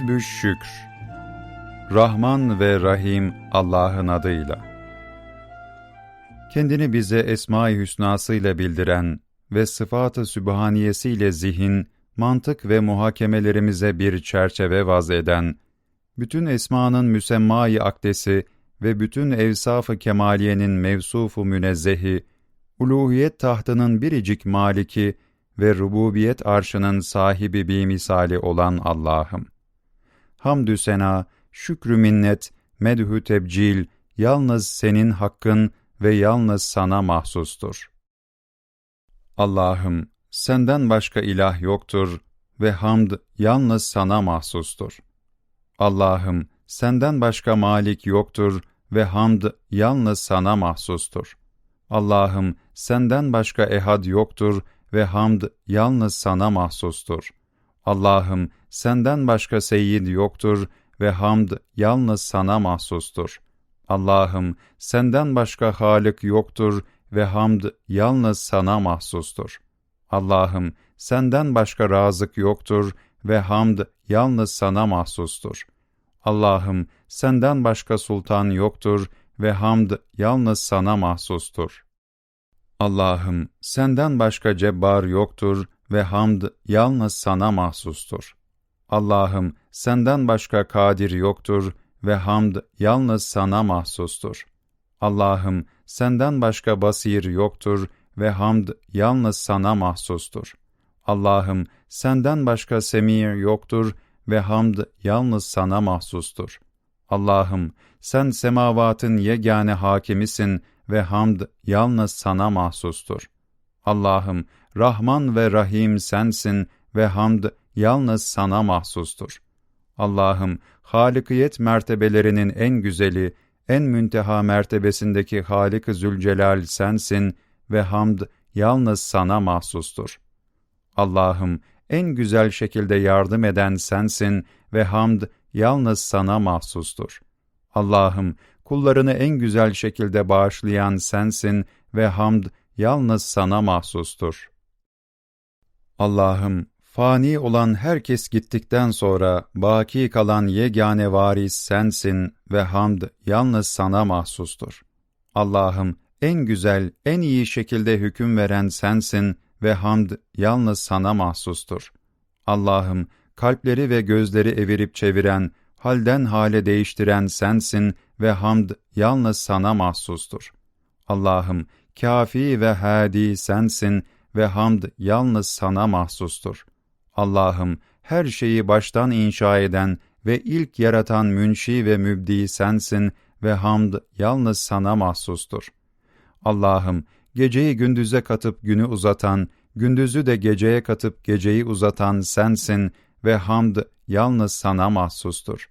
Hizbü Şükr Rahman ve Rahim Allah'ın adıyla. Kendini bize Esma-i Hüsnasıyla bildiren ve sıfat-ı sübhaniyesiyle zihin, mantık ve muhakemelerimize bir çerçeve vaz eden, bütün esmanın müsemma-i akdesi ve bütün evsaf-ı kemaliyenin mevsufu münezzehi, uluhiyet tahtının biricik maliki ve rububiyet arşının sahibi bir misali olan Allah'ım. Hamdü sena, şükrü minnet, medhü tebcil, yalnız senin hakkın ve yalnız sana mahsustur. Allah'ım, senden başka ilah yoktur ve hamd yalnız sana mahsustur. Allah'ım, senden başka malik yoktur ve hamd yalnız sana mahsustur. Allah'ım, senden başka ehad yoktur ve hamd yalnız sana mahsustur. Allah'ım, senden başka seyyid yoktur ve hamd yalnız sana mahsustur. Allah'ım, senden başka Halık yoktur ve hamd yalnız sana mahsustur. Allah'ım, senden başka razık yoktur ve hamd yalnız sana mahsustur. Allah'ım, senden başka sultan yoktur ve hamd yalnız sana mahsustur. Allah'ım, senden başka cebbar yoktur ve hamd yalnız sana mahsustur. Allah'ım, senden başka kadir yoktur ve hamd yalnız sana mahsustur. Allah'ım, senden başka basir yoktur ve hamd yalnız sana mahsustur. Allah'ım, senden başka semir yoktur ve hamd yalnız sana mahsustur. Allah'ım, sen semavatın yegane hakimisin ve hamd yalnız sana mahsustur. Allah'ım, Rahman ve Rahim sensin ve hamd yalnız sana mahsustur. Allah'ım, Halikiyet mertebelerinin en güzeli, en münteha mertebesindeki Halik-ı Zülcelal sensin ve hamd yalnız sana mahsustur. Allah'ım, en güzel şekilde yardım eden sensin ve hamd yalnız sana mahsustur. Allah'ım, kullarını en güzel şekilde bağışlayan sensin ve hamd yalnız sana mahsustur. Allah'ım, fani olan herkes gittikten sonra baki kalan yegane varis sensin ve hamd yalnız sana mahsustur. Allah'ım, en güzel, en iyi şekilde hüküm veren sensin ve hamd yalnız sana mahsustur. Allah'ım, kalpleri ve gözleri evirip çeviren, halden hale değiştiren sensin ve hamd yalnız sana mahsustur. Allah'ım, kafi ve hadi sensin ve hamd yalnız sana mahsustur. Allah'ım, her şeyi baştan inşa eden ve ilk yaratan münşi ve mübdi sensin ve hamd yalnız sana mahsustur. Allah'ım, geceyi gündüze katıp günü uzatan, gündüzü de geceye katıp geceyi uzatan sensin ve hamd yalnız sana mahsustur.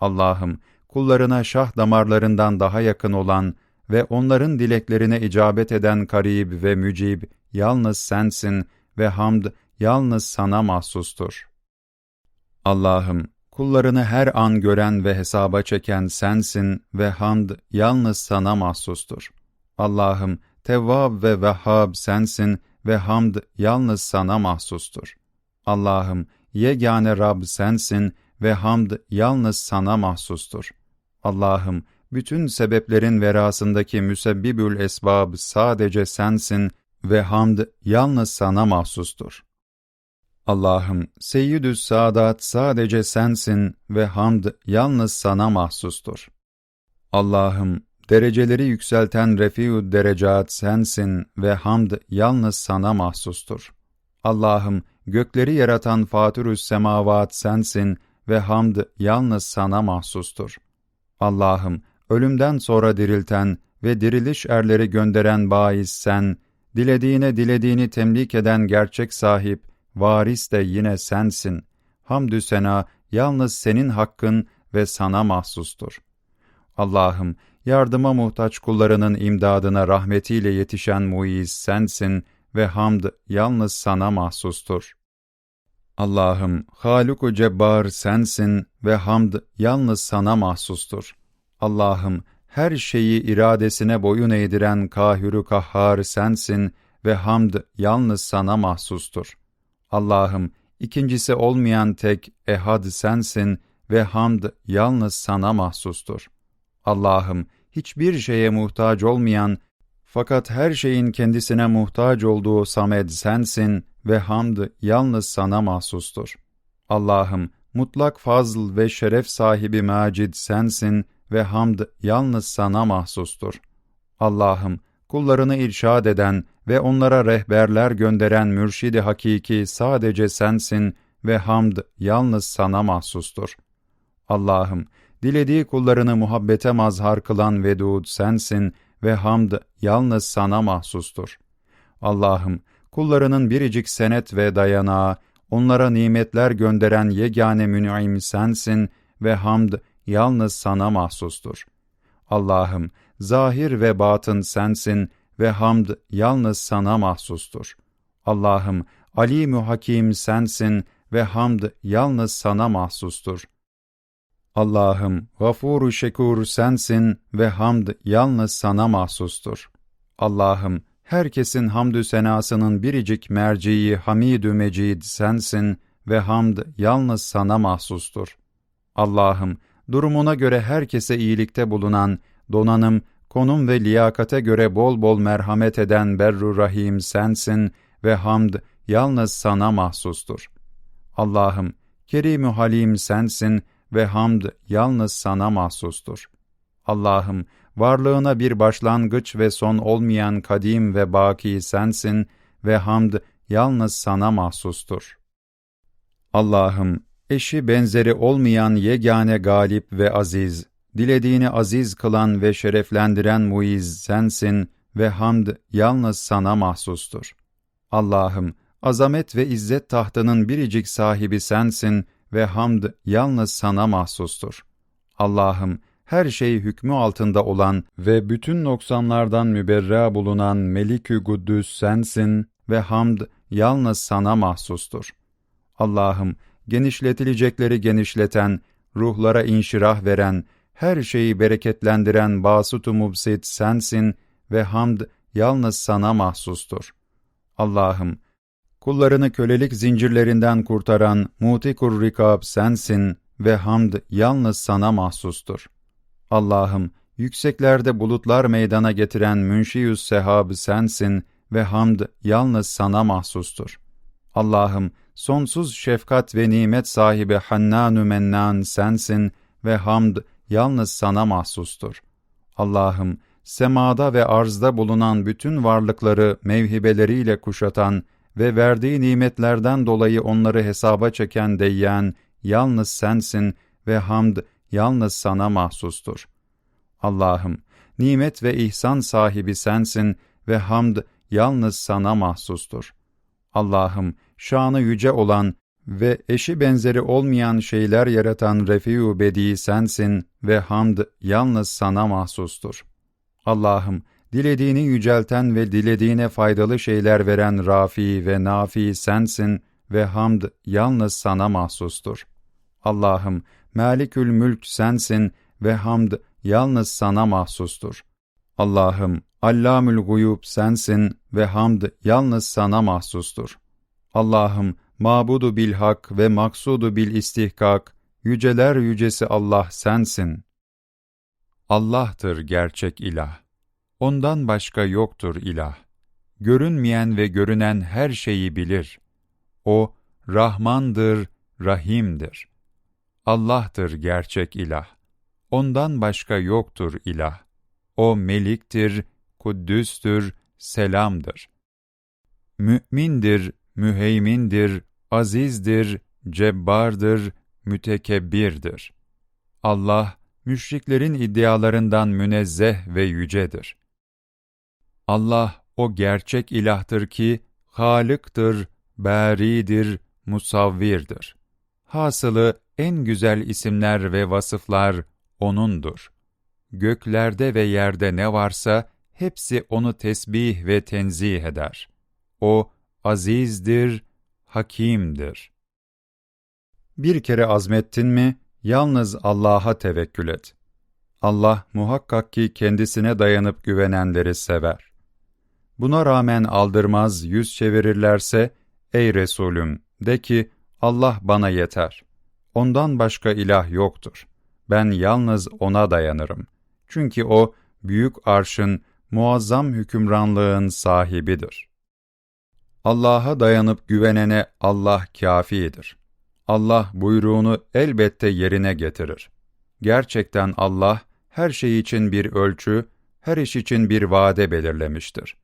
Allah'ım, kullarına şah damarlarından daha yakın olan ve onların dileklerine icabet eden karib ve mücib yalnız sensin ve hamd yalnız sana mahsustur. Allah'ım, kullarını her an gören ve hesaba çeken sensin ve hamd yalnız sana mahsustur. Allah'ım, Tevvab ve Vehhab sensin ve hamd yalnız sana mahsustur. Allah'ım, yegane Rab sensin ve hamd yalnız sana mahsustur. Allah'ım, bütün sebeplerin verasındaki müsebbibül esbab sadece sensin ve hamd yalnız sana mahsustur. Allah'ım, Seyyidü Sadat sadece sensin ve hamd yalnız sana mahsustur. Allah'ım, dereceleri yükselten Refiud derecat sensin ve hamd yalnız sana mahsustur. Allah'ım, gökleri yaratan Fatürü's semavat sensin ve hamd yalnız sana mahsustur. Allah'ım, ölümden sonra dirilten ve diriliş erleri gönderen bais sen, dilediğine dilediğini temlik eden gerçek sahip, varis de yine sensin. Hamdü sena yalnız senin hakkın ve sana mahsustur. Allah'ım, yardıma muhtaç kullarının imdadına rahmetiyle yetişen muiz sensin ve hamd yalnız sana mahsustur. Allah'ım, Haluk-u Cebbar sensin ve hamd yalnız sana mahsustur. Allah'ım, her şeyi iradesine boyun eğdiren kahürü kahhar sensin ve hamd yalnız sana mahsustur. Allah'ım, ikincisi olmayan tek ehad sensin ve hamd yalnız sana mahsustur. Allah'ım, hiçbir şeye muhtaç olmayan, fakat her şeyin kendisine muhtaç olduğu Samed sensin ve hamd yalnız sana mahsustur. Allah'ım, mutlak fazl ve şeref sahibi Macid sensin ve hamd yalnız sana mahsustur. Allah'ım, kullarını irşad eden ve onlara rehberler gönderen mürşidi hakiki sadece sensin ve hamd yalnız sana mahsustur. Allah'ım, dilediği kullarını muhabbete mazhar kılan vedud sensin ve hamd yalnız sana mahsustur. Allah'ım, kullarının biricik senet ve dayanağı, onlara nimetler gönderen yegane mün'im sensin ve hamd yalnız sana mahsustur. Allah'ım, zahir ve batın sensin ve hamd yalnız sana mahsustur. Allah'ım, alim hakim sensin ve hamd yalnız sana mahsustur. Allah'ım, gafuru şekur sensin ve hamd yalnız sana mahsustur. Allah'ım, herkesin hamdü senasının biricik merciyi hamidü mecid sensin ve hamd yalnız sana mahsustur. Allah'ım, durumuna göre herkese iyilikte bulunan, donanım, konum ve liyakate göre bol bol merhamet eden berru rahim sensin ve hamd yalnız sana mahsustur. Allah'ım, kerim halim sensin ve hamd yalnız sana mahsustur. Allah'ım, varlığına bir başlangıç ve son olmayan kadim ve baki sensin ve hamd yalnız sana mahsustur. Allah'ım, eşi benzeri olmayan yegane galip ve aziz, dilediğini aziz kılan ve şereflendiren muiz sensin ve hamd yalnız sana mahsustur. Allah'ım, azamet ve izzet tahtının biricik sahibi sensin ve hamd yalnız sana mahsustur. Allah'ım, her şey hükmü altında olan ve bütün noksanlardan müberra bulunan Melikü Guddüs sensin ve hamd yalnız sana mahsustur. Allah'ım, genişletilecekleri genişleten, ruhlara inşirah veren, her şeyi bereketlendiren Basut-u Mubsit sensin ve hamd yalnız sana mahsustur. Allah'ım, kullarını kölelik zincirlerinden kurtaran Mutikur Rikab sensin ve hamd yalnız sana mahsustur. Allah'ım, yükseklerde bulutlar meydana getiren Münşiyüz Sehab sensin ve hamd yalnız sana mahsustur. Allah'ım, sonsuz şefkat ve nimet sahibi Hannanu Mennan sensin ve hamd yalnız sana mahsustur. Allah'ım, semada ve arzda bulunan bütün varlıkları mevhibeleriyle kuşatan ve verdiği nimetlerden dolayı onları hesaba çeken deyyen, yalnız sensin ve hamd yalnız sana mahsustur. Allah'ım, nimet ve ihsan sahibi sensin ve hamd yalnız sana mahsustur. Allah'ım, şanı yüce olan ve eşi benzeri olmayan şeyler yaratan Refiu Bedi sensin ve hamd yalnız sana mahsustur. Allah'ım, dilediğini yücelten ve dilediğine faydalı şeyler veren Rafi ve Nafi sensin ve hamd yalnız sana mahsustur. Allah'ım, Malikül Mülk sensin ve hamd yalnız sana mahsustur. Allah'ım, Allamül Guyub sensin ve hamd yalnız sana mahsustur. Allah'ım, mabudu bil hak ve maksudu bil istihkak, yüceler yücesi Allah sensin. Allah'tır gerçek ilah. Ondan başka yoktur ilah. Görünmeyen ve görünen her şeyi bilir. O, Rahmandır, Rahim'dir. Allah'tır gerçek ilah. Ondan başka yoktur ilah. O meliktir, kuddüstür, selamdır. Mü'mindir, müheymindir, azizdir, cebbardır, mütekebbirdir. Allah, müşriklerin iddialarından münezzeh ve yücedir. Allah, o gerçek ilahtır ki, Halık'tır, Bâri'dir, Musavvir'dir. Hasılı en güzel isimler ve vasıflar O'nundur. Göklerde ve yerde ne varsa, hepsi O'nu tesbih ve tenzih eder. O, azizdir, hakimdir. Bir kere azmettin mi, yalnız Allah'a tevekkül et. Allah muhakkak ki kendisine dayanıp güvenenleri sever. Buna rağmen aldırmaz, yüz çevirirlerse, ey Resulüm, de ki, Allah bana yeter. Ondan başka ilah yoktur. Ben yalnız O'na dayanırım. Çünkü O, büyük arşın, muazzam hükümranlığın sahibidir. Allah'a dayanıp güvenene Allah kâfidir. Allah buyruğunu elbette yerine getirir. Gerçekten Allah, her şey için bir ölçü, her iş için bir vade belirlemiştir.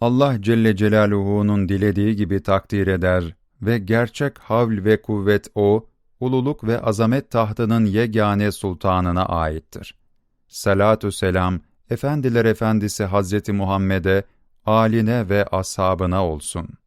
Allah Celle Celaluhu'nun dilediği gibi takdir eder ve gerçek havl ve kuvvet O, ululuk ve azamet tahtının yegane sultanına aittir. Salatü selam, Efendiler Efendisi Hazreti Muhammed'e, âline ve ashabına olsun.''